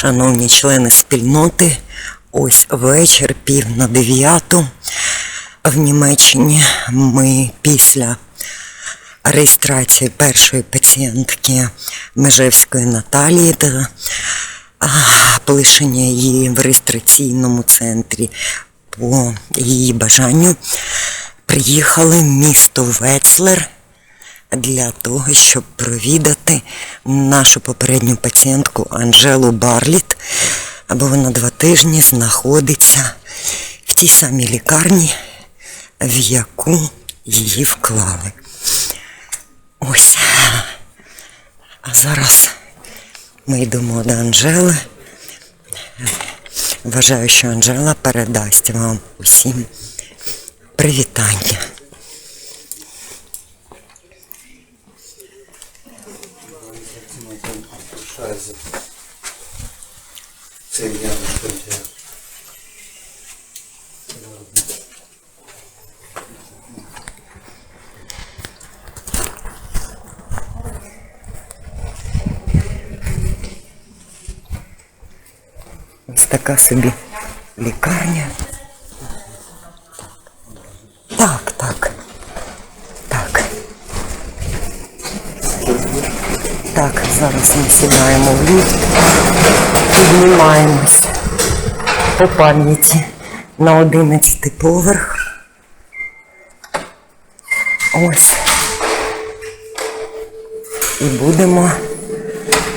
Шановні члени спільноти, ось вечір, пів на дев'яту. В Німеччині ми після реєстрації першої пацієнтки Межевської Наталії та полишення її в реєстраційному центрі по її бажанню приїхали в місто Вецлер для того, щоб провідати нашу попередню пацієнтку Анжелу Барліт, бо вона два тижні знаходиться в тій самій лікарні, в яку її вклали. Ось. А зараз ми йдемо до Анжели. Вважаю, що Анжела передасть вам усім привітання. Jahre stimmt ja. Ось собі лікарня. Так, так. Так. Так, зараз ми сідаємо в ліфт, піднімаємось по пам'яті на 11 поверх. Ось. І будемо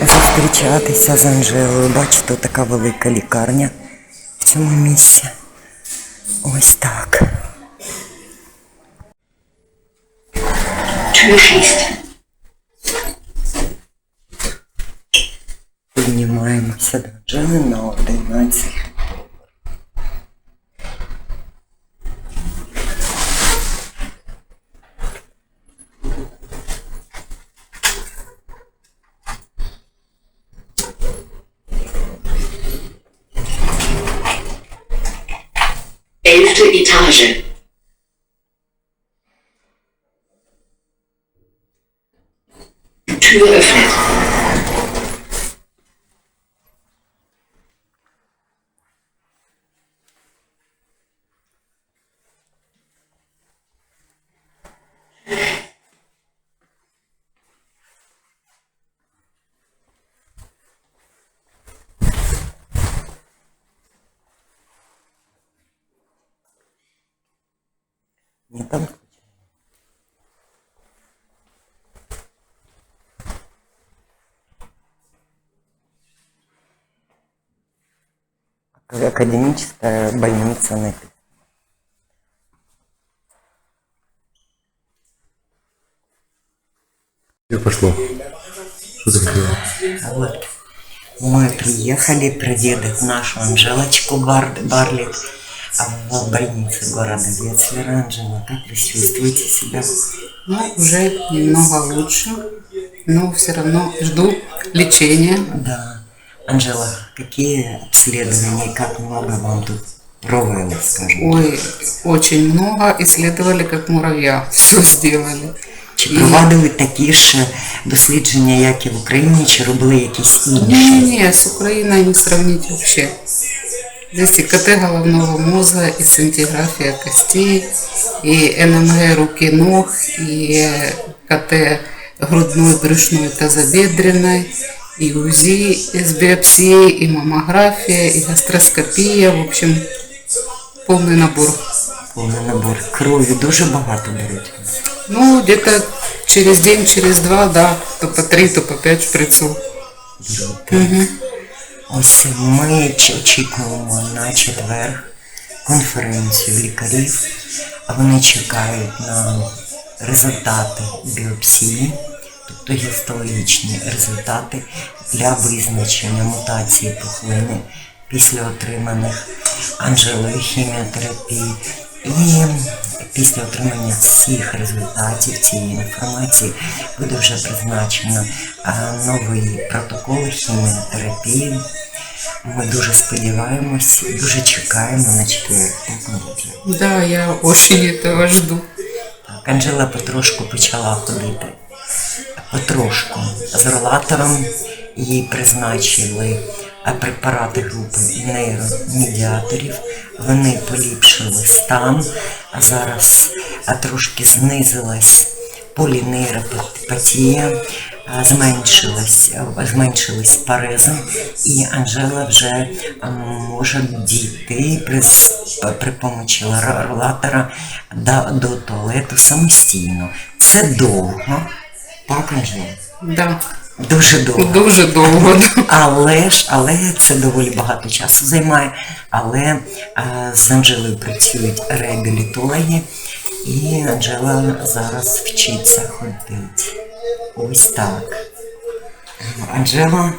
зустрічатися з Анжелою. Бачите, така велика лікарня в цьому місці. Ось так. Tür schließt. До Анжели на 11. Elfte Etage. Tür öffnet. Не там. Академическая больница на Где пошло? Что такое? Вот. Мы приехали проведать нашу Анжелочку Бар- Барлет в больнице города Вецлера. Анжела, как вы чувствуете себя? Ну, уже немного лучше, но все равно жду лечения. Да. Анжела, какие обследования, как много вам тут провели, скажем? Ой, очень много исследовали, как муравья, все сделали. Чи проводили такі ж дослідження, як і в Україні, чи робили якісь інші? Не-не-не, с Украиной не сравнить вообще. Здесь и КТ головного мозга, и сцинтиграфия костей, и НМГ руки ног, и КТ грудной, брюшной, тазобедренной, и УЗИ с биопсией, и маммография, и гастроскопия, в общем, полный набор. Повний набор. Крові дуже багато беруть. Ну, где-то через день, через два, да, то по три, то по пять шприцов. Беруть. Ось ми очікуємо на четвер конференцію лікарів. а Вони чекають на результати біопсії, тобто гістологічні результати для визначення мутації пухлини після отриманих анжелою хіміотерапії. І після отримання всіх результатів цієї інформації буде вже призначено новий протокол хіміотерапії. Ми дуже сподіваємось, дуже чекаємо на четвер. Так, Анжела? Да, я очень этого жду. Так, Анжела потрошку почала ходити. Потрошку. З ролатором їй призначили препарати групи нейромедіаторів. Вони поліпшили стан, а зараз трошки знизилась полінейропатія, зменшилась, е, зменшились парези, і Анжела вже може дійти при, при помочі ла- ролатора до, до туалету самостійно. Це довго, так, Анжела? Да. Дуже довго. Дуже довго. Але ж, але це доволі багато часу займає. Але е, з Анжелою працюють реабілітологи, і Анжела зараз вчиться ходити. Ось так. Анжела,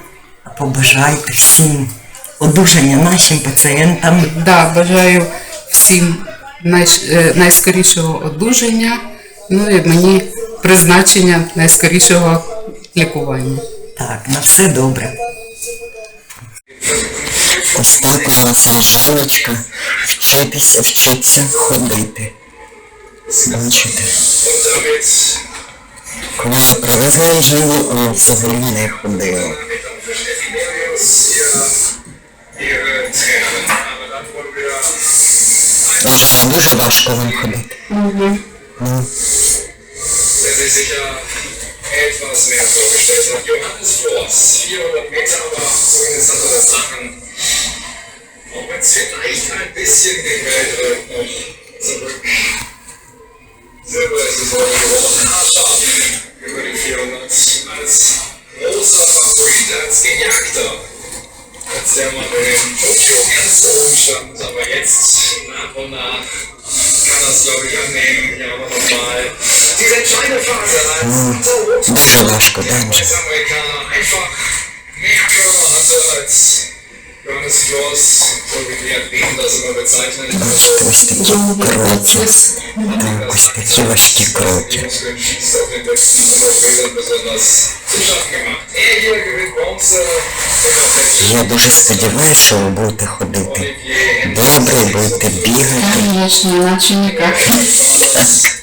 побажайте всім одужання нашим пацієнтам. Да, бажаю всім найш- е, найскорішого одужання, ну і мені призначення найскорішого лікування. Так, на все добре. Ось так у нас Анжелочка вчитися, вчиться ходити. Бачите? Коли ми привезли Анжелу, вона взагалі не ходила. Анжела, дуже важко вам ходити. sich sicher etwas mehr vorgestellt hat. Johannes Flors, 400 Meter, aber zumindest hat er das Lachen, auch wenn es vielleicht ein bisschen gefällt wird, noch zurück. Silber ist es heute geworden, haarscharf über die 400 als großer Favorit, als Gejagter. Als der Mann in Tokio ganz oben stand, aber jetzt nach und nach kann das glaube ich annehmen. Ja, aber nochmal diese entscheidende Phase als dieser Rotfuß Дуже важко, да, Анжела? als Amerikaner einfach mehr Körper hatte als Johannes Kloss, so wie die Athleten das immer bezeichnen. Бачите, ось такі важкі кроки. Muskeln schießt auf den letzten 100 Metern besonders zu schaffen gemacht. Er hier gewinnt Bronze in der Fläche. Я дуже сподіваюся, що ви будете ходити добре, будете бігати. Звісно, іначе ніяк. Так.